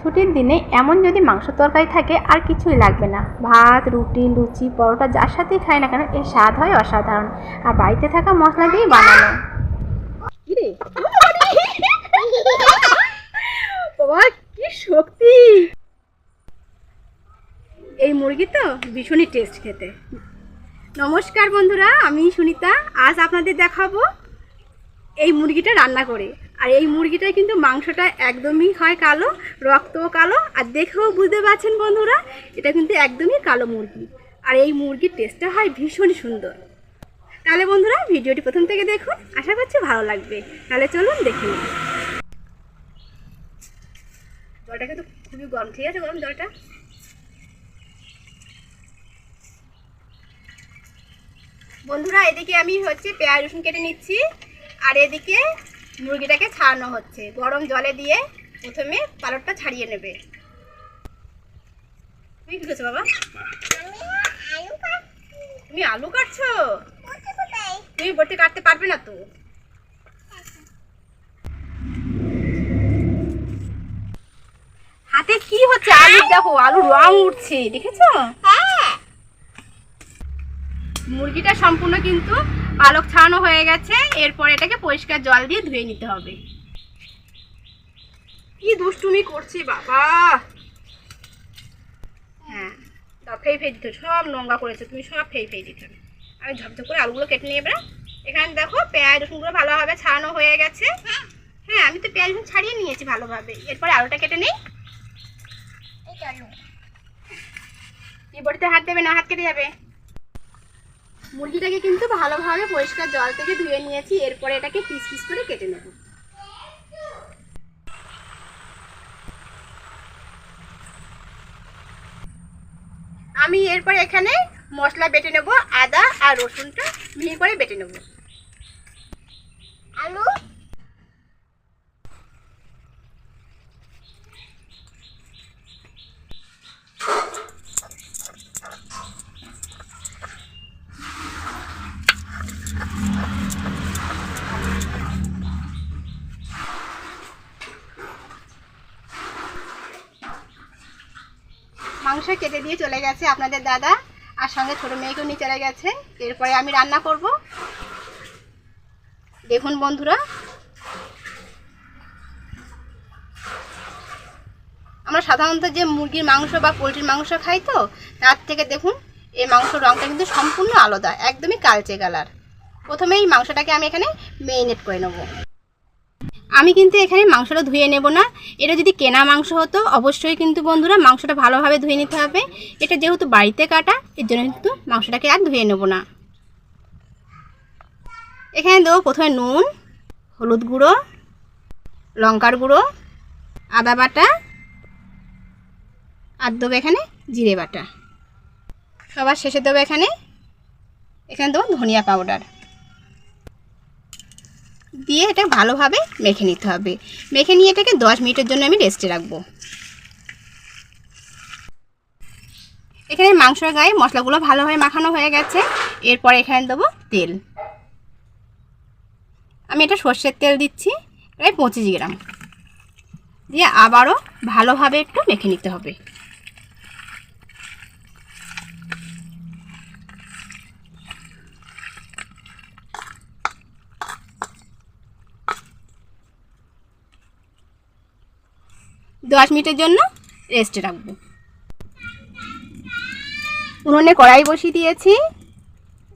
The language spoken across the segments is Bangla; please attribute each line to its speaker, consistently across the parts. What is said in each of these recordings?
Speaker 1: ছুটির দিনে এমন যদি মাংস তরকারি থাকে, আর কিছুই লাগবে না। ভাত, রুটি, লুচি, পরোটা যার সাথেই খাই না কেন, এর স্বাদ হয় অসাধারণ। আর বাড়িতে থাকা মশলা দিয়েই বানানো। কি শক্তি! এই মুরগি তো ভীষণই টেস্ট খেতে। নমস্কার বন্ধুরা, আমি সুনিতা। আজ আপনাদের দেখাবো এই মুরগিটা রান্না করে। আর এই মুরগিটার কিন্তু মাংসটা একদমই হয় কালো, রক্তও কালো, আর দেখেও বুঝতে পারছেন বন্ধুরা, এটা কিন্তু একদমই কালো মুরগি। আর এই মুরগির টেস্টটা হয় ভীষণ সুন্দর। তাহলে বন্ধুরা, ভিডিওটি প্রথম থেকে দেখুন, আশা করছি ভালো লাগবে। তাহলে চলুন দেখে নিন জলটা কিন্তু খুবই গরম, ঠিক আছে গরম জলটা? বন্ধুরা, এদিকে আমি হচ্ছে পেঁয়াজ রসুন কেটে নিচ্ছি, আর এদিকে মুরগিটাকে ছাড়ানো হচ্ছে। গরম জলে দিয়ে প্রথমে পালকটা ছাড়িয়ে নেবে। তুমি কি করছ বাবা? তুমি আলু কাটছো? তুমি বটি কাটতে পারবে না তো। হাতে কি হচ্ছে? আলু দেখো আলু রং উঠছে দেখেছ? মুরগিটা সম্পূর্ণ কিন্তু পালক ছাড়ানো হয়ে গেছে। এরপর এটাকে পরিষ্কার জল দিয়ে ধুয়ে নিতে হবে। কি দুষ্টুমি করছি বাবা। হ্যাঁ ফেই ফেই দিতে সব নোংরা করেছে তুমি সব ফেই ফেই দিতে হবে। আমি ঝপঝপ করে আলুগুলো কেটে নিয়ে এবার এখানে দেখো পেঁয়াজ রসুনগুলো ভালোভাবে ছাড়ানো হয়ে গেছে। হ্যাঁ আমি তো পেঁয়াজ রসুন ছাড়িয়ে নিয়েছি ভালোভাবে। এরপরে আলুটা কেটে নিই। এই বড়িতে হাত দেবে না হাত কেটে যাবে। মুরগিটাকে কিন্তু ভালোভাবে পরিষ্কার জল থেকে ধুয়ে নিয়েছি, এরপরে এটাকে পিস পিস করে কেটে নেব। আমি এরপর এখানে মশলা বেটে নেব, আদা আর রসুনটা মিহি করে বেটে নেব আলু মাংস কেটে দিয়ে চলে গেছে আপনাদের দাদা। আর সঙ্গে ছোটো মেয়েকেও নিয়ে চলে গেছে। এরপরে আমি রান্না করব। দেখুন বন্ধুরা। আমরা সাধারণত যে মুরগির মাংস বা পোলট্রির মাংস খাই তো, তার থেকে দেখুন, এই মাংস রঙটা কিন্তু সম্পূর্ণ আলাদা, একদমই কালচে কালার। প্রথমে এই মাংসটাকে আমি এখানে মেরিনেট করে নেব। আমি কিন্তু এখানে মাংসটা ধুয়ে নেব না। এটা যদি কেনা মাংস হতো, অবশ্যই কিন্তু বন্ধুরা মাংসটা ভালোভাবে ধুয়ে নিতে হবে। এটা যেহেতু বাড়িতে কাটা, এর জন্য কিন্তু মাংসটাকে আর ধুয়ে নেব না। এখানে দেবো প্রথমে নুন, হলুদ গুঁড়ো, লঙ্কার গুঁড়ো, আদা বাটা, আর দেবো এখানে জিরে বাটা। সবার শেষে দেবো এখানে এখানে দেবো ধনিয়া পাউডার। দিয়ে এটা ভালোভাবে মেখে নিতে হবে। মেখে নিয়ে এটাকে দশ মিনিটের জন্য আমি রেস্টে রাখব। এখানে মাংসের গায়ে মশলাগুলো ভালোভাবে মাখানো হয়ে গেছে। এরপর এখানে দেবো তেল। আমি এটা সর্ষের তেল দিচ্ছি, প্রায় পঁচিশ গ্রাম। দিয়ে আবারও ভালোভাবে একটু মেখে নিতে হবে। দশ মিনিটের জন্য রেস্টে রাখব। উনুনে কড়াই বসিয়ে দিয়েছি।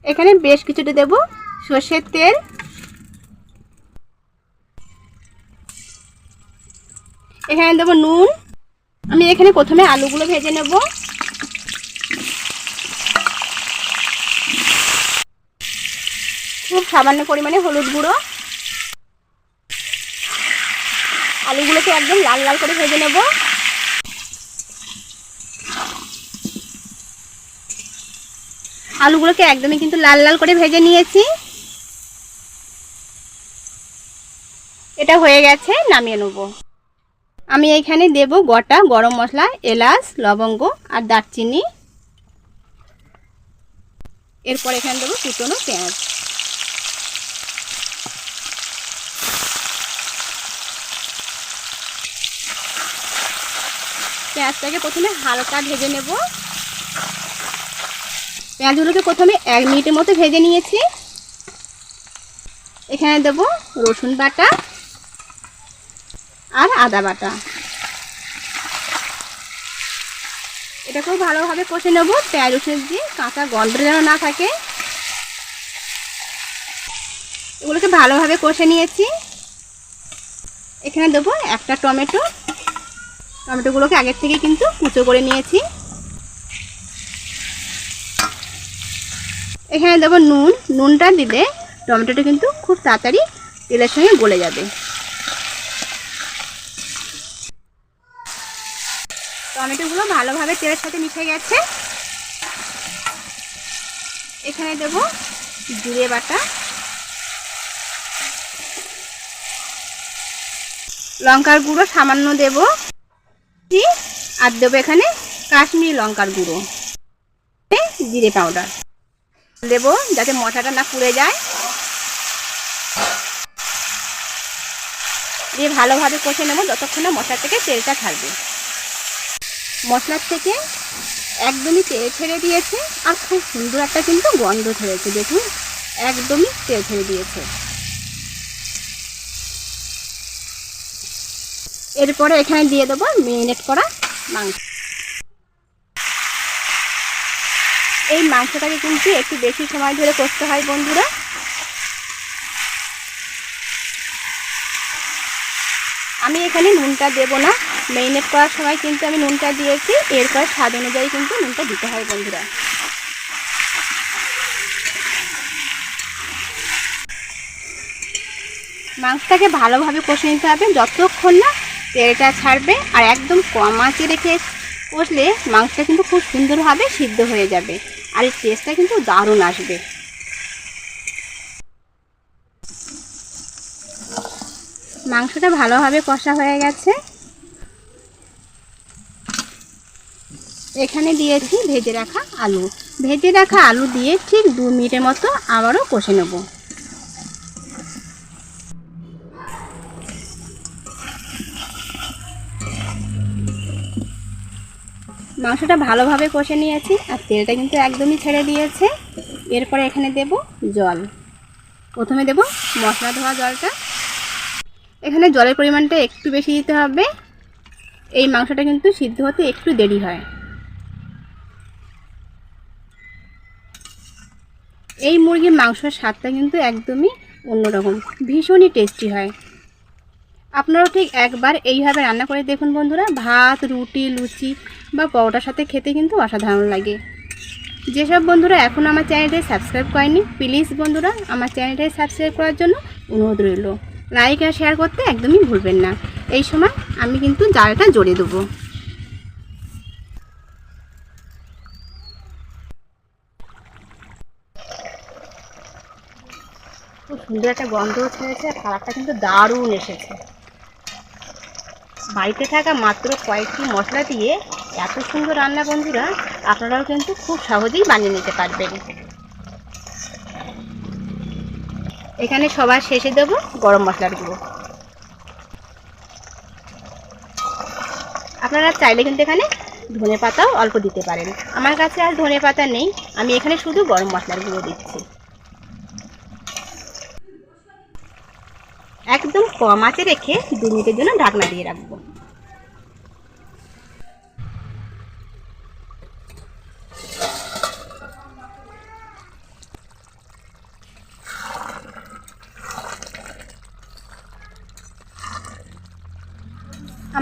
Speaker 1: এখানে বেশ কিছুটা দেব। সর্ষের তেল। এখানে দেবো নুন। আমি এখানে প্রথমে আলুগুলো ভেজে নেব। খুব সামান্য পরিমাণে হলুদ গুঁড়ো। আলুগুলোকে একদম লাল লাল করে ভেজে নেব। আলুগুলোকে একদমই কিন্তু লাল লাল করে ভেজে নিয়েছি। এটা হয়ে গেছে, নামিয়ে নেব। আমি এখানে দেব গোটা গরম মশলা, এলাচ, লবঙ্গ আর দারচিনি। এরপর এখানে দেবো কুচনো পেঁয়াজ। পেঁয়াজটাকে প্রথমে হালকা ভেজে নেব। পেঁয়াজগুলোকে প্রথমে এক মিনিটের মতো ভেজে নিয়েছি। এখানে দেব রসুন বাটা আর আদা বাটা। এটাকেও ভালোভাবে কষে নেব। পেঁয়াজ রসুন দিয়ে কাঁচা গন্ধ যেন না থাকে। এগুলোকে ভালোভাবে কষে নিয়েছি। এখানে দেবো একটা টমেটো। টমেটোগুলোকে আগের থেকে কিন্তু কুচো করে নিয়েছি। এখানে দেবো নুন। নুনটা দিলে টমেটোটা কিন্তু খুব তাড়াতাড়ি তেলের সঙ্গে গলে যাবে। টমেটোগুলো ভালোভাবে তেলের সাথে মিশে গেছে। এখানে দেবো জিরে বাটা। লঙ্কার গুঁড়ো সামান্য দেব। আর দেবো এখানে কাশ্মীরি লঙ্কার গুঁড়ো। জিরে পাউডার দেবো যাতে মশলাটা না পুড়ে যায়। দিয়ে ভালোভাবে কষে নেব যতক্ষণ না মশলা থেকে তেলটা ছাড়বে মশলার থেকে একদমই তেল ছেড়ে দিয়েছে, আর খুব সুন্দর একটা কিন্তু গন্ধ ছেড়েছে, দেখুন। একদমই তেল ছেড়ে দিয়েছে। এরপরে এখানে দিয়ে দেবো মেরিনেট করা মাংস। এই মাংসটাকে কিন্তু একটু বেশি সময় ধরে করতে হয় বন্ধুরা। আমি এখানে নুনটা দেব না। মেরিনেট করার সময় কিন্তু আমি নুনটা দিয়েছি। এরপর স্বাদ অনুযায়ী কিন্তু নুনটা দিতে হয় বন্ধুরা। মাংসটাকে ভালোভাবে কষে নিতে হবে। যতক্ষণ না তেলটা ছাড়বে আর একদম কম আঁচে রেখে কষলে মাংসটা কিন্তু খুব সুন্দরভাবে সিদ্ধ হয়ে যাবে। আর এই টেস্টটা কিন্তু দারুণ আসবে। মাংসটা ভালোভাবে কষা হয়ে গেছে। এখানে দিয়েছি ভেজে রাখা আলু। ভেজে রাখা আলু দিয়ে ঠিক দু মিনিটের মতো আবারও কষে নেব। মাংসটা ভালোভাবে কষে নিয়েছি আর তেলটা কিন্তু একদমই ছেড়ে দিয়েছে। এরপরে এখানে দেব জল। প্রথমে দেব মশলা ধোয়া জলটা। এখানে জলের পরিমাণটা একটু বেশি দিতে হবে। এই মাংসটা কিন্তু সিদ্ধ হতে একটু দেরি হয়। এই মুরগির মাংসের স্বাদটা কিন্তু একদমই অন্যরকম। ভীষণই টেস্টি হয়। আপনারাও ঠিক একবার এইভাবে রান্না করে দেখুন বন্ধুরা। ভাত, রুটি, লুচি বা পরোটার সাথে খেতে কিন্তু অসাধারণ লাগে। যেসব বন্ধুরা এখন আমার চ্যানেলটাই সাবস্ক্রাইব করেনি প্লিজ বন্ধুরা আমার চ্যানেলটাই সাবস্ক্রাইব করার জন্য অনুরোধ রইল। লাইক আর শেয়ার করতে একদমই ভুলবেন না। এই সময় আমি কিন্তু জালটা জড়িয়ে দেবো। খুব সুন্দর একটা গন্ধ ছেড়েছে আর কিন্তু দারুণ এসেছে। বাড়িতে থাকা মাত্র কয়েকটি মশলা দিয়ে এত সুন্দর রান্না বন্ধুরা, আপনারাও কিন্তু খুব সহজেই বানিয়ে নিতে পারবেন। এখানে সবার শেষে দেব গরম মশলার গুঁড়ো। আপনারা চাইলে কিন্তু এখানে ধনে পাতাও অল্প দিতে পারেন। আমার কাছে আর ধনে পাতা নেই, আমি এখানে শুধু গরম মশলার গুঁড়ো দিচ্ছি। একদম কম আঁচে রেখে দু মিনিটের জন্য ঢাকনা দিয়ে রাখব।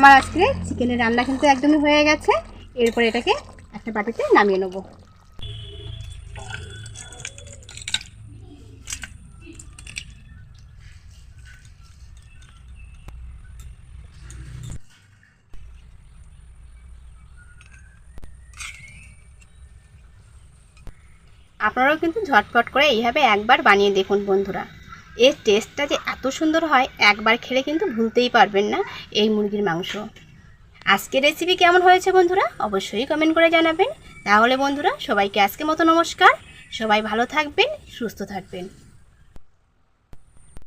Speaker 1: আমার আজকে চিকেনের রান্না কিন্তু একদমই হয়ে গেছে। এরপর এটাকে একটা বাটিতে নামিয়ে নেব। আপনারাও কিন্তু ঝটপট করে এইভাবে একবার বানিয়ে দেখুন বন্ধুরা। এর টেস্টটা যে এত সুন্দর হয়, একবার খেলে কিন্তু ভুলতেই পারবেন না এই মুরগির মাংস। আজকের রেসিপি কেমন হয়েছে বন্ধুরা? অবশ্যই কমেন্ট করে জানাবেন। তাহলে বন্ধুরা, সবাইকে আজকে মতো নমস্কার। সবাই ভালো থাকবেন, সুস্থ থাকবেন।